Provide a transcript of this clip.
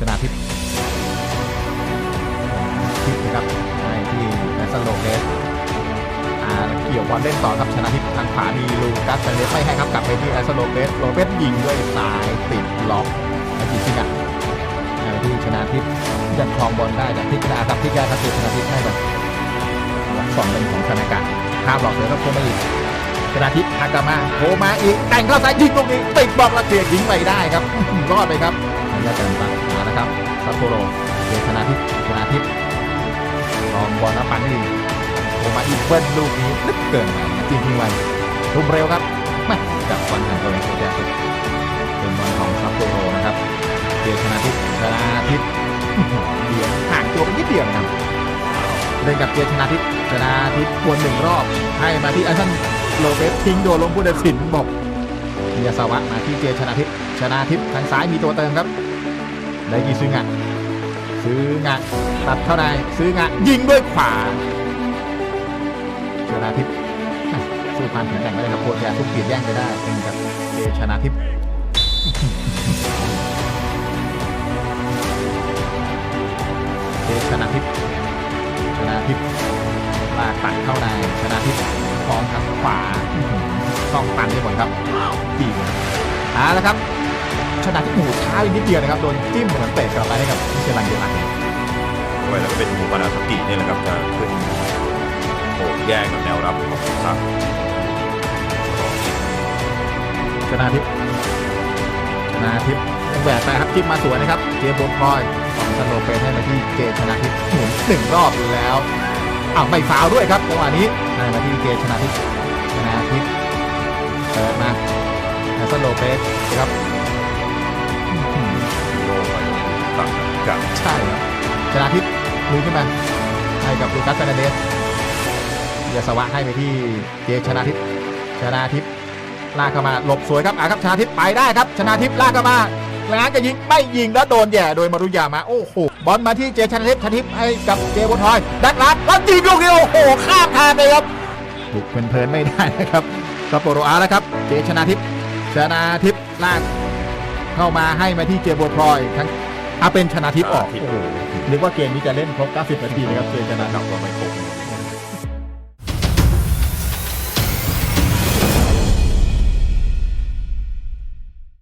ชนะทิพย์ทิพย์นะครับในที่แมสโลเลสเกี่ยวบอลเล่นต่อครับชนะทิพย์ทางขามีลูกัสเซเลสไม่ให้ครับกลับไปที่แอสโลเปสโรเบสยิงด้วยสายติดล็อกอาจิซิกะที่ชนะทิพย์ยันคลองบอลได้จากทิพย์นาครับทิพย์ยาครับชนะทิพย์ให้แบบสองเป็นของชนะการข้าบหลอกเลยครับโคมาอีกชนะทิพย์ฮากามาโคมาอีกแต่งเข้าซ้ายยิงตรงนี้ติดบล็อกแล้วเกียยิงไปได้ครับรอดไปครับ ระยะเกินไปมาแล้วครับซัปโปโรเจชนะทิพย์ชนะทิพย์ลองบอลนะปันนี่โอมาอีกเบิ้ลลูกนี้นึกเกินไปจริงทิ้งไวทุ่มเร็วครับม่จับบอลห่างตัวเองเสียยากเป็นบอลของซัปโปโรนะครับเจชนะทิพย์ชนะทิพย์เดียวห่างตัวไปนิดเดียวนะเล่นกับเจชนะทิพย์ชนะทิพย์วนหนึ่งรอบ ให้มาที่อันซันโลเปสทิ้งโดนลงผู้ตัดสินบอกมียาสวะมาที่เจชนะทิพย์ชนะทิพย์ทางซ้ายมีตัวเติมครับ ไดกี่ซื้องะซื้องะตัดเข้าในซื้องะยิงด้วยขวาชนะทิพย์อะสู้ความแข็งแกร่งไม่ได้ครับโคตรยาทุกกีดแย่งไปได้เป็นกับเจชนะทิพย์เจชนะทิพย์ชนะทิพย์ลากตัดเข้าในชนะทิพย์พร้อมทางขวาอื้องตันได้หมดครับปีกเอาละครับ ชนะทิพย์หมูช้าอีกนิดเดียวนะครับโดนจิ้มเหมือนเตะกลับไปให้กับมิเชลันเดลันด้วยแล้วก็เป็นมูปานาสกินี่แหละครับจะขึ้นโอบแย่งกับแนวรับของซักชนะทิพย์ชนะทิพย์ยังแหวกไปครับจิ้มมาสวยนะครับเจมส์โบนพลอยของสโลเปนให้มาที่เจชนะทิพย์หมุนหนึ่งรอบแล้วอ้าวไม่ฟาวล์ด้วยครับจังหวะนี้ให้มาที่เจชนะทิพย์ชนะทิพย์เปิดมาแล้วสโลเปนครับ ตักกับใช่ครับชนะทิพย์ลุยขึ้นมาให้กับลูคัสเฟรนันเดสยาสวะให้ไปที่เจชนะทิพย์ชนะทิพย์ลากเข้ามาหลบสวยครับอะครับชนะทิพย์ไปได้ครับ ชนะทิพย์ลากเข้ามาแล้วจะยิงไม่ยิงแล้วโดนแย่โดยมารุยามาโอ้โหบอลมาที่เจชนะทิพย์ชนะทิพย์ให้กับเจบนทอยดักลัดแล้วยิงลูกนี้โอ้โหข้ามทางเลยครับบุกเพลินๆไม่ได้นะครับซัปโปโรอาแล้วครับ เจชนะทิพย์ชนะทิพย์ลากเข้ามาให้มาที่เจโบทอยทั้ง อาเป็นชนะทิพย์ออกโอ้โหนึกว่าเกมนี้จะเล่นครบ 90 นาทีนะครับเจชนะนับว่าไม่ครบ